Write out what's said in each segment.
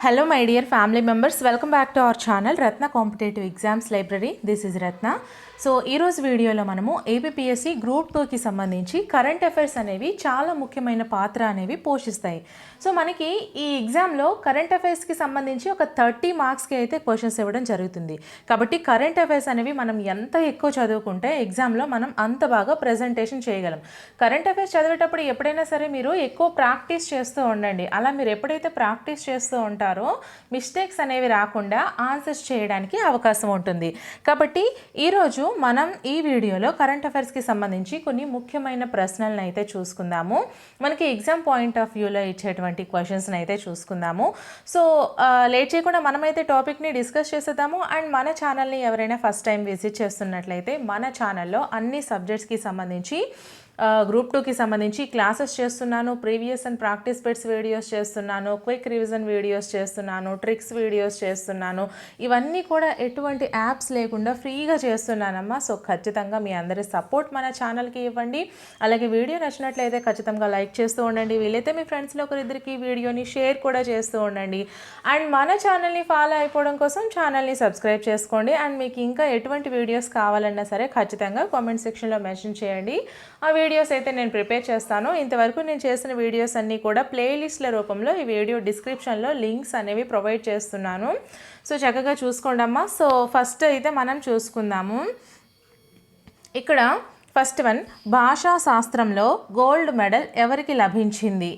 Hello my dear family members welcome back to our channel Ratna competitive exams library this is Ratna so ఈరోజు వీడియోలో మనము APSC group టూకి సంబంధించి current affairs అనేవి చాలా ముఖ్యమైన పాత్ర అనేవి పోషిస్తాయి. సో మనకి ఈ ఎగ్జామ్లో కరెంట్ అఫైర్స్కి సంబంధించి ఒక థర్టీ మార్క్స్కి అయితే క్వశ్చన్స్ ఇవ్వడం జరుగుతుంది. కాబట్టి కరెంట్ అఫైర్స్ అనేవి మనం ఎంత ఎక్కువ చదువుకుంటే ఎగ్జామ్లో మనం అంత బాగా ప్రజెంటేషన్ చేయగలం. కరెంట్ అఫైర్స్ చదివేటప్పుడు ఎప్పుడైనా సరే మీరు ఎక్కువ ప్రాక్టీస్ చేస్తూ ఉండండి. అలా మీరు ఎప్పుడైతే ప్రాక్టీస్ చేస్తూ ఉంటారో మిస్టేక్స్ అనేవి రాకుండా ఆన్సర్స్ చేయడానికి అవకాశం ఉంటుంది. కాబట్టి ఈరోజు మనం ఈ వీడియోలో కరెంట్ అఫైర్స్కి సంబంధించి కొన్ని ముఖ్యమైన ప్రశ్నలను అయితే చూసుకుందాము. మనకి ఎగ్జామ్ పాయింట్ ఆఫ్ వ్యూలో ఇచ్చేటువంటి క్వశ్చన్స్ని అయితే చూసుకుందాము. సో లేట్ చేయకుండా మనమైతే టాపిక్ని డిస్కస్ చేసేద్దాము. అండ్ మన ఛానల్ని ఎవరైనా ఫస్ట్ టైం విజిట్ చేస్తున్నట్లయితే మన ఛానల్లో అన్ని సబ్జెక్ట్స్కి సంబంధించి గ్రూప్ టూకి సంబంధించి క్లాసెస్ చేస్తున్నాను previous and practice sets videos చేస్తున్నాను క్విక్ రివిజన్ వీడియోస్ చేస్తున్నాను ట్రిక్స్ వీడియోస్ చేస్తున్నాను. ఇవన్నీ కూడా ఎటువంటి యాప్స్ లేకుండా ఫ్రీగా చేస్తున్నానమ్మా. సో ఖచ్చితంగా మీ అందరి సపోర్ట్ మన ఛానల్కి ఇవ్వండి. అలాగే వీడియో నచ్చినట్లయితే ఖచ్చితంగా లైక్ చేస్తూ ఉండండి. వీలైతే మీ ఫ్రెండ్స్లో ఒకరిద్దరికి వీడియోని షేర్ కూడా చేస్తూ ఉండండి. అండ్ మన ఛానల్ని ఫాలో అయిపోవడం కోసం ఛానల్ని సబ్స్క్రైబ్ చేసుకోండి. అండ్ మీకు ఇంకా ఎటువంటి వీడియోస్ కావాలన్నా సరే ఖచ్చితంగా కామెంట్ సెక్షన్లో మెన్షన్ చేయండి. ఆ వీడియోస్ అయితే నేను ప్రిపేర్ చేస్తాను. ఇంతవరకు నేను చేసిన వీడియోస్ అన్నీ కూడా ప్లేలిస్ట్ల రూపంలో ఈ వీడియో డిస్క్రిప్షన్లో లింక్స్ అనేవి ప్రొవైడ్ చేస్తున్నాను. సో చక్కగా చూసుకోండి అమ్మా. సో ఫస్ట్ అయితే మనం చూసుకుందాము. ఇక్కడ ఫస్ట్ వన్ భాషా శాస్త్రంలో గోల్డ్ మెడల్ ఎవరికి లభించింది?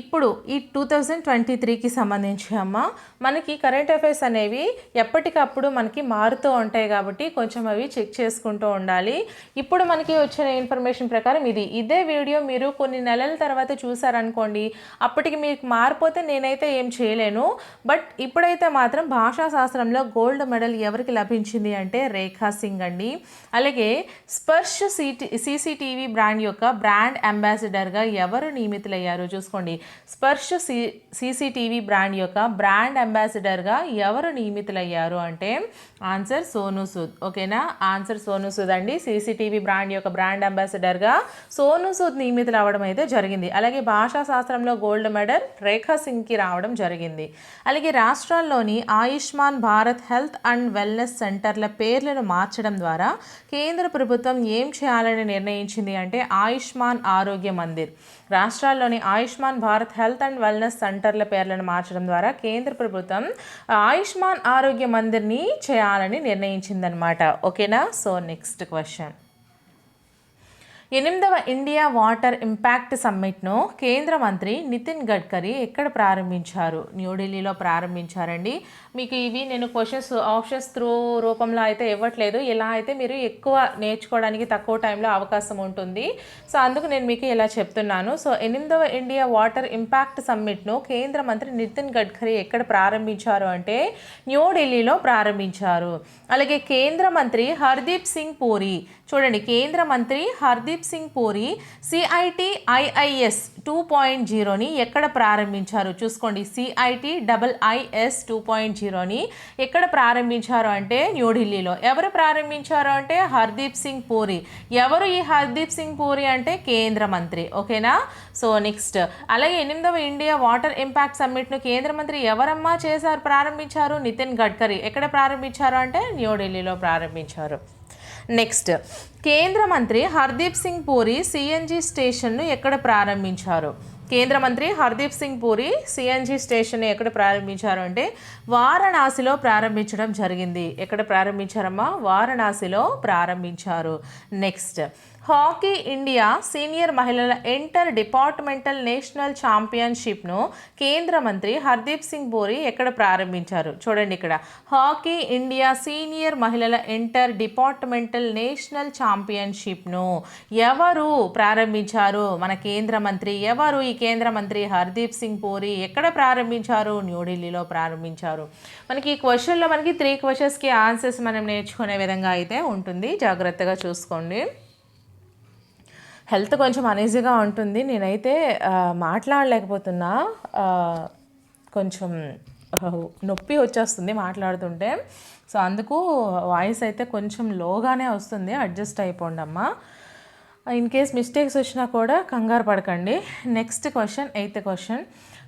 ఇప్పుడు ఈ టూ థౌజండ్ ట్వంటీ త్రీకి సంబంధించి అమ్మ మనకి కరెంట్ అఫైర్స్ అనేవి ఎప్పటికప్పుడు మనకి మారుతూ ఉంటాయి కాబట్టి కొంచెం అవి చెక్ చేసుకుంటూ ఉండాలి. ఇప్పుడు మనకి వచ్చిన ఇన్ఫర్మేషన్ ప్రకారం ఇది. ఇదే వీడియో మీరు కొన్ని నెలల తర్వాత చూసారనుకోండి అప్పటికి మీకు మారిపోతే నేనైతే ఏం చేయలేను. బట్ ఇప్పుడైతే మాత్రం భాషా శాస్త్రంలో గోల్డ్ మెడల్ ఎవరికి లభించింది అంటే రేఖా సింగ్ అండి. అలాగే స్పర్శ సిటీ సీసీటీవీ బ్రాండ్ యొక్క బ్రాండ్ అంబాసిడర్గా ఎవరు నియమితులయ్యారో చూసుకోండి. స్పర్శ సి సీసీటీవీ బ్రాండ్ యొక్క బ్రాండ్ అంబాసిడర్గా ఎవరు నియమితులయ్యారు అంటే ఆన్సర్ సోను సూద్. ఓకేనా? ఆన్సర్ సోను సూద్ అండి. సీసీటీవీ బ్రాండ్ యొక్క బ్రాండ్ అంబాసిడర్గా సోను సూద్ నియమితులు అవ్వడం అయితే జరిగింది. అలాగే భాషా శాస్త్రంలో గోల్డ్ మెడల్ రేఖా సింగ్కి రావడం జరిగింది. అలాగే రాష్ట్రాల్లోని Ayushman Bharat health and wellness సెంటర్ల పేర్లను మార్చడం ద్వారా కేంద్ర ప్రభుత్వం ఏం చేయాలని నిర్ణయించింది అంటే ఆయుష్మాన్ ఆరోగ్య మందిర్. రాష్ట్రాల్లోని Ayushman Bharat Bharat health and wellness సెంటర్ల పేర్లను మార్చడం ద్వారా కేంద్ర ప్రభుత్వం ఆయుష్మాన్ ఆరోగ్య మందిర్ని చేయాలని నిర్ణయించిందనమాట ఓకేనా? So next question. ఎనిమిదవ ఇండియా వాటర్ ఇంపాక్ట్ సమ్మిట్ను కేంద్ర మంత్రి నితిన్ గడ్కరీ ఎక్కడ ప్రారంభించారు? న్యూఢిల్లీలో ప్రారంభించారండి. మీకు ఇవి నేను క్వశ్చన్స్ ఆప్షన్స్ త్రూ రూపంలో అయితే ఇవ్వట్లేదు. ఇలా అయితే మీరు ఎక్కువ నేర్చుకోవడానికి తక్కువ టైంలో అవకాశం ఉంటుంది. సో అందుకు నేను మీకు ఇలా చెప్తున్నాను. సో ఎనిమిదవ ఇండియా వాటర్ ఇంపాక్ట్ సమ్మిట్ను కేంద్ర మంత్రి నితిన్ గడ్కరీ ఎక్కడ ప్రారంభించారు అంటే న్యూఢిల్లీలో ప్రారంభించారు. అలాగే కేంద్ర మంత్రి హర్దీప్ సింగ్ పూరి. చూడండి కేంద్ర మంత్రి Hardeep Singh Puri CITI IIS two point జీరోని ఎక్కడ ప్రారంభించారు? చూసుకోండి CITI double IS two point జీరోని ఎక్కడ ప్రారంభించారు అంటే న్యూఢిల్లీలో. ఎవరు ప్రారంభించారు అంటే హర్దీప్ సింగ్ పూరి. ఎవరు ఈ హర్దీప్ సింగ్ పూరి అంటే? కేంద్ర మంత్రి. ఓకేనా? So next. అలాగే ఎనిమిదవ ఇండియా వాటర్ ఇంపాక్ట్ సమ్మిట్ను కేంద్ర మంత్రి ఎవరమ్మా చేశారు ప్రారంభించారు? నితిన్ గడ్కరీ. ఎక్కడ ప్రారంభించారు అంటే? న్యూఢిల్లీలో ప్రారంభించారు. నెక్స్ట్ కేంద్ర మంత్రి హర్దీప్ సింగ్ పూరి సిఎన్జి స్టేషన్ను ఎక్కడ ప్రారంభించారు? కేంద్ర మంత్రి హర్దీప్ సింగ్ పూరి సిఎన్జి స్టేషన్ ఎక్కడ ప్రారంభించారు అంటే వారణాసిలో ప్రారంభించడం జరిగింది. ఎక్కడ ప్రారంభించారమ్మా? వారణాసిలో ప్రారంభించారు. నెక్స్ట్ హాకీ ఇండియా సీనియర్ మహిళల ఇంటర్ డిపార్ట్మెంటల్ నేషనల్ ఛాంపియన్షిప్ను కేంద్ర మంత్రి హర్దీప్ సింగ్ బోరి ఎక్కడ ప్రారంభించారు? చూడండి ఇక్కడ. హాకీ ఇండియా సీనియర్ మహిళల ఇంటర్ డిపార్ట్మెంటల్ నేషనల్ ఛాంపియన్షిప్ను ఎవరు ప్రారంభించారు? మన కేంద్ర మంత్రి ఎవరు? ఈ కేంద్ర మంత్రి హర్దీప్ సింగ్ పూరి ఎక్కడ ప్రారంభించారు? న్యూఢిల్లీలో ప్రారంభించారు. మనకి ఈ క్వశ్చన్లో మనకి త్రీ క్వశ్చన్స్కి ఆన్సర్స్ మనం నేర్చుకునే విధంగా అయితే ఉంటుంది. జాగ్రత్తగా చూసుకోండి. హెల్త్ కొంచెం అనీజీగా ఉంటుంది. నేనైతే మాట్లాడలేకపోతున్నా. కొంచెం నొప్పి వచ్చేస్తుంది మాట్లాడుతుంటే. సో అందుకు వాయిస్ అయితే కొంచెం లోగానే వస్తుంది. అడ్జస్ట్ అయిపోండి అమ్మా. ఇన్ కేస్ మిస్టేక్స్ వచ్చినా కూడా కంగారు పడకండి. Next question eighth question.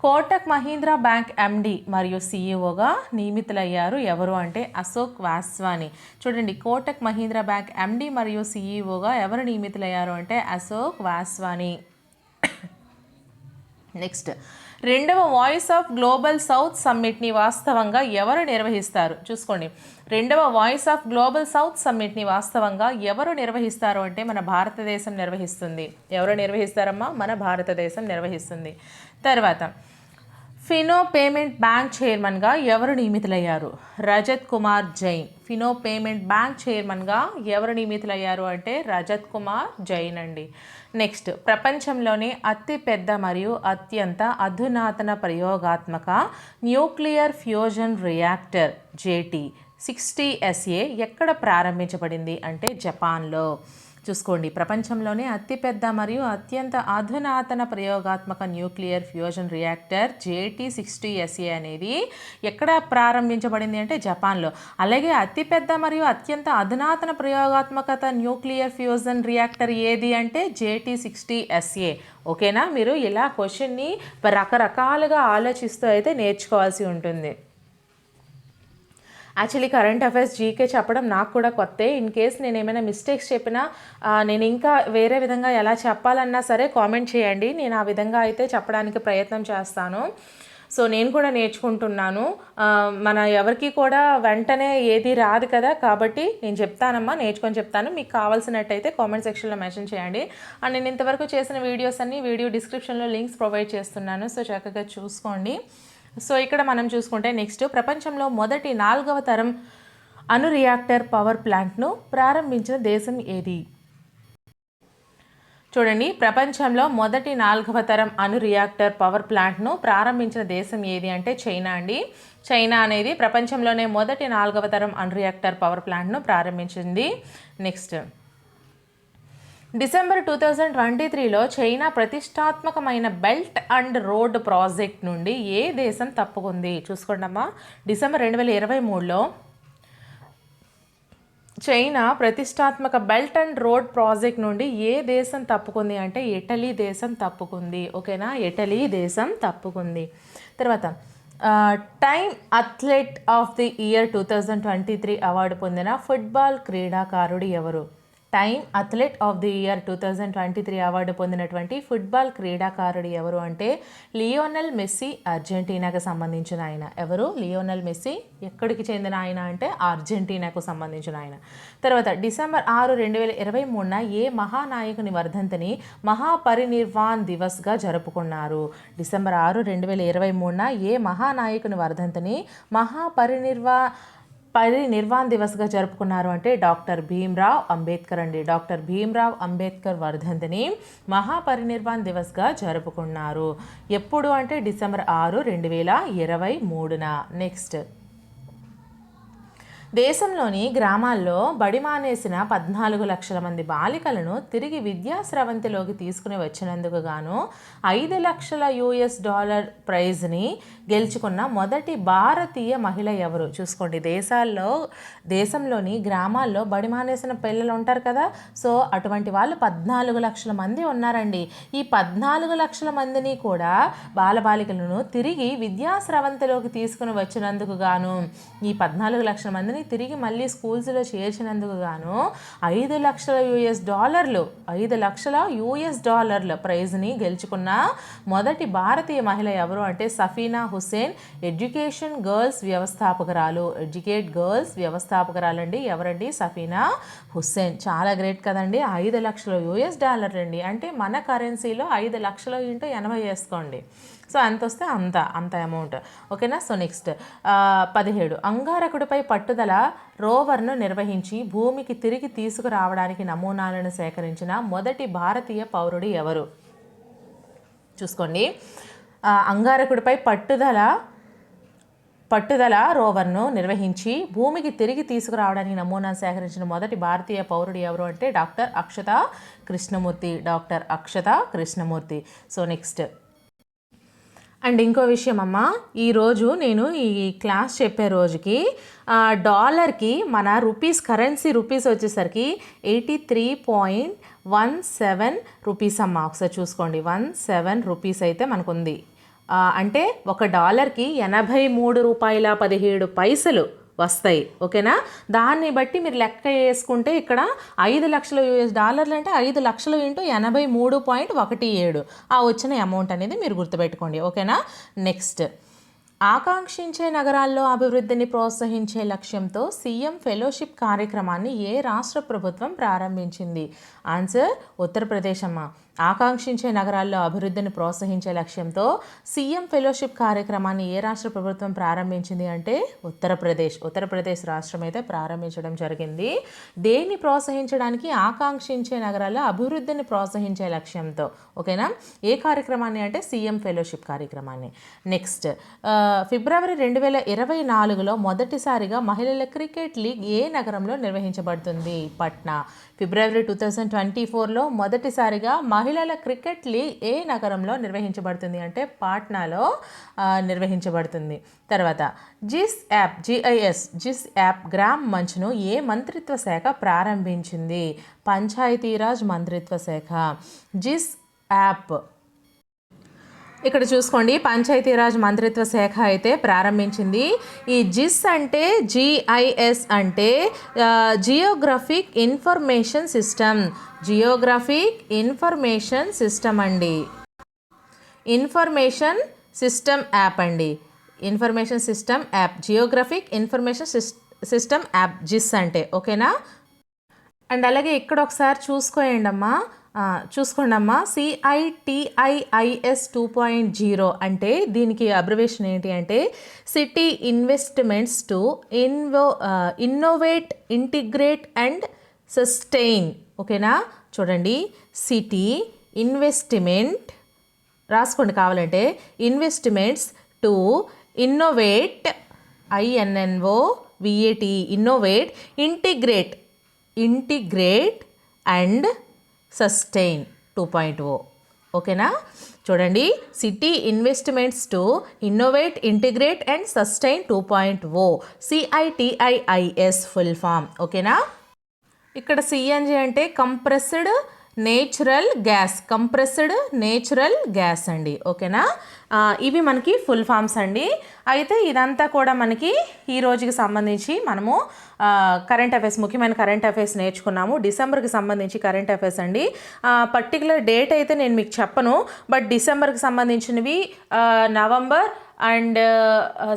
Kotak Mahindra bank MD మరియు సీఈఓగా నియమితులయ్యారు. ఎవరు అంటే అశోక్ వాస్వాని. చూడండి కోటక్ మహీంద్రా బ్యాంక్ ఎండి మరియు సీఈఓగా ఎవరు నియమితులయ్యారు అంటే అశోక్ వాస్వాని. నెక్స్ట్ రెండవ వాయిస్ ఆఫ్ గ్లోబల్ సౌత్ సమ్మిట్ని వాస్తవంగా ఎవరు నిర్వహిస్తారు? చూసుకోండి రెండవ వాయిస్ ఆఫ్ గ్లోబల్ సౌత్ సమ్మిట్ని వాస్తవంగా ఎవరు నిర్వహిస్తారు అంటే మన భారతదేశం నిర్వహిస్తుంది. ఎవరు నిర్వహిస్తారమ్మా? మన భారతదేశం నిర్వహిస్తుంది. తర్వాత ఫినో పేమెంట్ బ్యాంక్ చైర్మన్గా ఎవరు నియమితులయ్యారు? Rajat Kumar Jain. Fino payment bank చైర్మన్గా ఎవరు నియమితులయ్యారు అంటే రజత్ కుమార్ జైన్ అండి. నెక్స్ట్ ప్రపంచంలోనే అతిపెద్ద మరియు అత్యంత అధునాతన ప్రయోగాత్మక nuclear fusion reactor JT. Sixty SA ఎక్కడ ప్రారంభించబడింది అంటే జపాన్లో. చూసుకోండి. ప్రపంచంలోనే అతిపెద్ద మరియు అత్యంత అధునాతన ప్రయోగాత్మక nuclear fusion reactor JT sixty SA అనేది ఎక్కడ ప్రారంభించబడింది అంటే జపాన్లో. అలాగే అతిపెద్ద మరియు అత్యంత అధునాతన ప్రయోగాత్మకత న్యూక్లియర్ ఫ్యూజన్ రియాక్టర్ ఏది అంటే జేటీ సిక్స్టీ ఎస్ఏ. ఓకేనా? మీరు ఇలా క్వశ్చన్ని రకరకాలుగా ఆలోచిస్తూ అయితే నేర్చుకోవాల్సి ఉంటుంది. యాక్చువల్లీ కరెంట్ అఫైర్స్ జీకే చెప్పడం నాకు కూడా కొత్తే. ఇన్ కేస్ నేను ఏమైనా మిస్టేక్స్ చెప్పినా నేను ఇంకా వేరే విధంగా ఎలా చెప్పాలన్నా సరే కామెంట్ చేయండి. నేను ఆ విధంగా అయితే చెప్పడానికి ప్రయత్నం చేస్తాను. సో నేను కూడా నేర్చుకుంటున్నాను. మన ఎవరికి కూడా వెంటనే ఏది రాదు కదా. కాబట్టి నేను చెప్తానమ్మా నేర్చుకొని చెప్తాను. మీకు కావాల్సినట్టయితే కామెంట్ సెక్షన్లో మెన్షన్ చేయండి. అండ్ నేను ఇంతవరకు చేసిన వీడియోస్ అన్ని వీడియో డిస్క్రిప్షన్లో లింక్స్ ప్రొవైడ్ చేస్తున్నాను. సో చక్కగా చూసుకోండి. సో ఇక్కడ మనం చూసుకుంటే నెక్స్ట్ ప్రపంచంలో మొదటి నాలుగవ తరం అణు రియాక్టర్ పవర్ ప్లాంట్ను ప్రారంభించిన దేశం ఏది? చూడండి ప్రపంచంలో మొదటి నాలుగవ తరం అణు రియాక్టర్ పవర్ ప్లాంట్ను ప్రారంభించిన దేశం ఏది అంటే చైనా అండి. చైనా అనేది ప్రపంచంలోనే మొదటి నాలుగవ తరం అణు రియాక్టర్ పవర్ ప్లాంట్ను ప్రారంభించింది. Next December two thousand twenty త్రీలో చైనా ప్రతిష్టాత్మకమైన బెల్ట్ అండ్ రోడ్ ప్రాజెక్ట్ నుండి ఏ దేశం తప్పుకుంది? చూసుకోండమ్మా. డిసెంబర్ రెండు వేల ఇరవై మూడులో చైనా ప్రతిష్టాత్మక బెల్ట్ అండ్ రోడ్ ప్రాజెక్ట్ నుండి ఏ దేశం తప్పుకుంది అంటే ఇటలీ దేశం తప్పుకుంది. ఓకేనా? ఇటలీ దేశం తప్పుకుంది. తర్వాత time athlete of the year two thousand twenty three award పొందిన ఫుట్బాల్ క్రీడాకారుడు ఎవరు? Time athlete of the year two thousand twenty three award పొందినటువంటి ఫుట్బాల్ క్రీడాకారుడు ఎవరు అంటే లియోనల్ మెస్సీ అర్జెంటీనాకు సంబంధించిన ఆయన. ఎవరు? Lionel Messi. ఎక్కడికి చెందిన ఆయన అంటే అర్జెంటీనాకు సంబంధించిన ఆయన. తర్వాత డిసెంబర్ ఆరు రెండు వేల ఇరవై మూడున ఏ మహానాయకుని వర్ధంతిని మహాపరినిర్వాణ్ దివస్గా జరుపుకున్నారు? డిసెంబర్ ఆరు రెండు వేల ఇరవై మూడున ఏ మహానాయకుని వర్ధంతిని మహాపరినిర్వా పరినిర్వాణ్ దివస్గా జరుపుకున్నారు అంటే డాక్టర్ భీమ్రావ్ అంబేద్కర్ అండి. డాక్టర్ భీమ్రావ్ అంబేద్కర్ వర్ధంతిని మహాపరినిర్వాణ్ దివస్గా జరుపుకున్నారు. ఎప్పుడు అంటే డిసెంబర్ ఆరు రెండు వేల ఇరవై మూడున. నెక్స్ట్. దేశంలోని గ్రామాల్లో బడి మానేసిన పద్నాలుగు లక్షల మంది బాలికలను తిరిగి విద్యా స్రవంతిలోకి తీసుకుని వచ్చినందుకు గాను ఐదు లక్షల యుఎస్ డాలర్ ప్రైజ్ని గెలుచుకున్న మొదటి భారతీయ మహిళ ఎవరు? చూసుకోండి. దేశాల్లో దేశంలోని గ్రామాల్లో బడి మానేసిన పిల్లలు ఉంటారు కదా. సో అటువంటి వాళ్ళు పద్నాలుగు లక్షల మంది ఉన్నారండి. ఈ పద్నాలుగు లక్షల మందిని కూడా బాలబాలికలను తిరిగి విద్యా స్రవంతిలోకి తీసుకుని వచ్చినందుకు గాను ఈ పద్నాలుగు లక్షల మందిని తిరిగి మళ్ళీ స్కూల్స్లో చేర్చినందుకు గాను ఐదు లక్షల యుఎస్ డాలర్లు ఐదు లక్షల యుఎస్ డాలర్ల ప్రైజ్ని గెలుచుకున్న మొదటి భారతీయ మహిళ ఎవరు అంటే సఫీనా హుస్సేన్. ఎడ్యుకేషన్ గర్ల్స్ వ్యవస్థాపకురాలు ఎడ్యుకేట్ గర్ల్స్ వ్యవస్థాపకురాలండి ఎవరండి? సఫీనా హుస్సేన్. చాలా గ్రేట్ కదండి. ఐదు లక్షల యుఎస్ డాలర్ అండి అంటే మన కరెన్సీలో ఐదు లక్షలు ఇంటూ ఎనభై వేసుకోండి. సో అంత వస్తే అంత అంత అమౌంట్ ఓకేనా? సో నెక్స్ట్ పదిహేడు. అంగారకుడిపై పట్టుదల రోవర్ను నిర్వహించి భూమికి తిరిగి తీసుకురావడానికి నమూనాలను సేకరించిన మొదటి భారతీయ పౌరుడు ఎవరు? చూసుకోండి. అంగారకుడిపై పట్టుదల పట్టుదల రోవర్ను నిర్వహించి భూమికి తిరిగి తీసుకురావడానికి నమూనా సేకరించిన మొదటి భారతీయ పౌరుడు ఎవరు అంటే doctor Akshata Krishnamurthy. Doctor Akshata Krishnamurthy. So next and ఇంకో విషయం అమ్మ ఈరోజు నేను ఈ క్లాస్ చెప్పే రోజుకి డాలర్కి మన రూపీస్ కరెన్సీ రూపీస్ వచ్చేసరికి eighty three point one seven rupees అమ్మ. ఒకసారి చూసుకోండి వన్ సెవెన్ రూపీస్ అయితే మనకుంది. అంటే ఒక డాలర్కి ఎనభై మూడు రూపాయల పదిహేడు పైసలు వస్తాయి. ఓకేనా? దాన్ని బట్టి మీరు లెక్క వేసుకుంటే ఇక్కడ ఐదు లక్షల యూఎస్ డాలర్లు అంటే ఐదు లక్షలు ఇంటూ ఎనభై మూడు పాయింట్ ఒకటి ఏడు. ఆ వచ్చిన అమౌంట్ అనేది మీరు గుర్తుపెట్టుకోండి. ఓకేనా? నెక్స్ట్. ఆకాంక్షించే నగరాల్లో అభివృద్ధిని ప్రోత్సహించే లక్ష్యంతో సీఎం ఫెలోషిప్ కార్యక్రమాన్ని ఏ రాష్ట్ర ప్రభుత్వం ప్రారంభించింది? ఆన్సర్ ఉత్తరప్రదేశ్ అమ్మ. ఆకాంక్షించే నగరాల్లో అభివృద్ధిని ప్రోత్సహించే లక్ష్యంతో సీఎం ఫెలోషిప్ కార్యక్రమాన్ని ఏ రాష్ట్ర ప్రభుత్వం ప్రారంభించింది అంటే ఉత్తరప్రదేశ్. ఉత్తరప్రదేశ్ రాష్ట్రం అయితే ప్రారంభించడం జరిగింది. దేన్ని ప్రోత్సహించడానికి ఆకాంక్షించే నగరాల్లో అభివృద్ధిని ప్రోత్సహించే లక్ష్యంతో. ఓకేనా? ఏ కార్యక్రమాన్ని అంటే సీఎం ఫెలోషిప్ కార్యక్రమాన్ని. నెక్స్ట్ ఫిబ్రవరి రెండు వేల ఇరవై నాలుగులో మొదటిసారిగా మహిళల క్రికెట్ లీగ్ ఏ నగరంలో నిర్వహించబడుతుంది? Patna. February two thousand twenty ఫోర్లో మొదటిసారిగా మహిళల క్రికెట్ లీగ్ ఏ నగరంలో నిర్వహించబడుతుంది అంటే పాట్నాలో నిర్వహించబడుతుంది. తర్వాత జిస్ యాప్ జిఐఎస్ జిస్ యాప్ గ్రామ్ మంచ్ను ఏ మంత్రిత్వ శాఖ ప్రారంభించింది? పంచాయతీరాజ్ మంత్రిత్వ శాఖ. జిస్ యాప్ ఇక్కడ చూసుకోండి పంచాయతీరాజ్ మంత్రిత్వ శాఖ అయితే ప్రారంభించింది. ఈ జిస్ అంటే జిఐఎస్ అంటే geographic information system. Geographic information system అండి. ఇన్ఫర్మేషన్ సిస్టమ్ యాప్ అండి. Information system app. Geographic information system app GIS అంటే ఓకేనా? అండ్ అలాగే ఇక్కడ ఒకసారి చూసుకోయండి అమ్మా చూసుకోండి అమ్మా సిఐటిఐఐఎస్ టూ పాయింట్ జీరో అంటే దీనికి అబ్రివేషన్ ఏంటి అంటే city investments to invo innovate integrate and sustain ఓకేనా? చూడండి. సిటీ ఇన్వెస్ట్మెంట్ రాసుకోండి కావాలంటే. Investments to innovate INNO VAT innovate integrate integrate and sustain two point O ఓకేనా? చూడండి. City investments to innovate integrate and sustain two point O CITIIS full form ఓకేనా? ఇక్కడ CNG అంటే compressed natural gas compressed natural gas అండి. ఓకేనా? ఇవి మనకి full forms అండి. అయితే ఇదంతా కూడా మనకి ఈ రోజుకి సంబంధించి మనము కరెంట్ అఫైర్స్ ముఖ్యమైన కరెంట్ అఫైర్స్ నేర్చుకున్నాము. డిసెంబర్కి సంబంధించి కరెంట్ అఫైర్స్ అండి. పర్టికులర్ డేట్ అయితే నేను మీకు చెప్పను. బట్ డిసెంబర్కి సంబంధించినవి నవంబర్ అండ్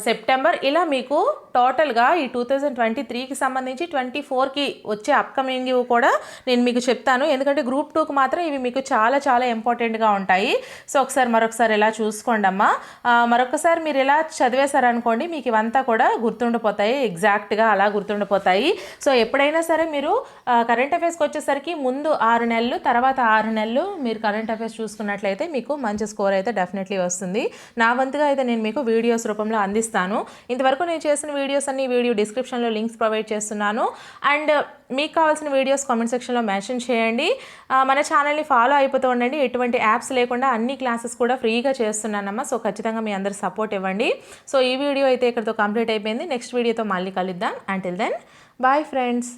సెప్టెంబర్ ఇలా మీకు టోటల్గా ఈ టూ థౌజండ్ ట్వంటీ త్రీకి సంబంధించి ట్వంటీ ఫోర్కి వచ్చే అప్కమింగ్ కూడా నేను మీకు చెప్తాను. ఎందుకంటే గ్రూప్ టూకి మాత్రం ఇవి మీకు చాలా చాలా ఇంపార్టెంట్గా ఉంటాయి. సో ఒకసారి మరొకసారి ఇలా చూసుకోండి అమ్మా మరొకసారి మీరు ఇలా చదివేశారనుకోండి మీకు ఇవంతా కూడా గుర్తుండిపోతాయి. ఎగ్జాక్ట్గా అలా గుర్తుండిపోతాయి. సో ఎప్పుడైనా సరే మీరు కరెంట్ అఫైర్స్కి వచ్చేసరికి ముందు ఆరు నెలలు తర్వాత ఆరు నెలలు మీరు కరెంట్ అఫైర్స్ చూసుకున్నట్లయితే మీకు మంచి స్కోర్ అయితే డెఫినెట్లీ వస్తుంది. నా వంతుగా అయితే నేను మీకు వీడియోస్ రూపంలో అందిస్తాను. ఇంతవరకు నేను చేసిన వీడియోస్ అన్ని వీడియో డిస్క్రిప్షన్లో లింక్స్ ప్రొవైడ్ చేస్తున్నాను. అండ్ మీకు కావాల్సిన వీడియోస్ కామెంట్ సెక్షన్లో మెన్షన్ చేయండి. మన ఛానల్ని ఫాలో అయిపోతూ ఉండండి. ఎటువంటి యాప్స్ లేకుండా అన్ని క్లాసెస్ కూడా ఫ్రీగా చేస్తున్నానమ్మా. సో ఖచ్చితంగా మీ అందరు సపోర్ట్ ఇవ్వండి. సో ఈ వీడియో అయితే ఇక్కడితో కంప్లీట్ అయిపోయింది. నెక్స్ట్ వీడియోతో మళ్ళీ కలుద్దాం. Until then bye friends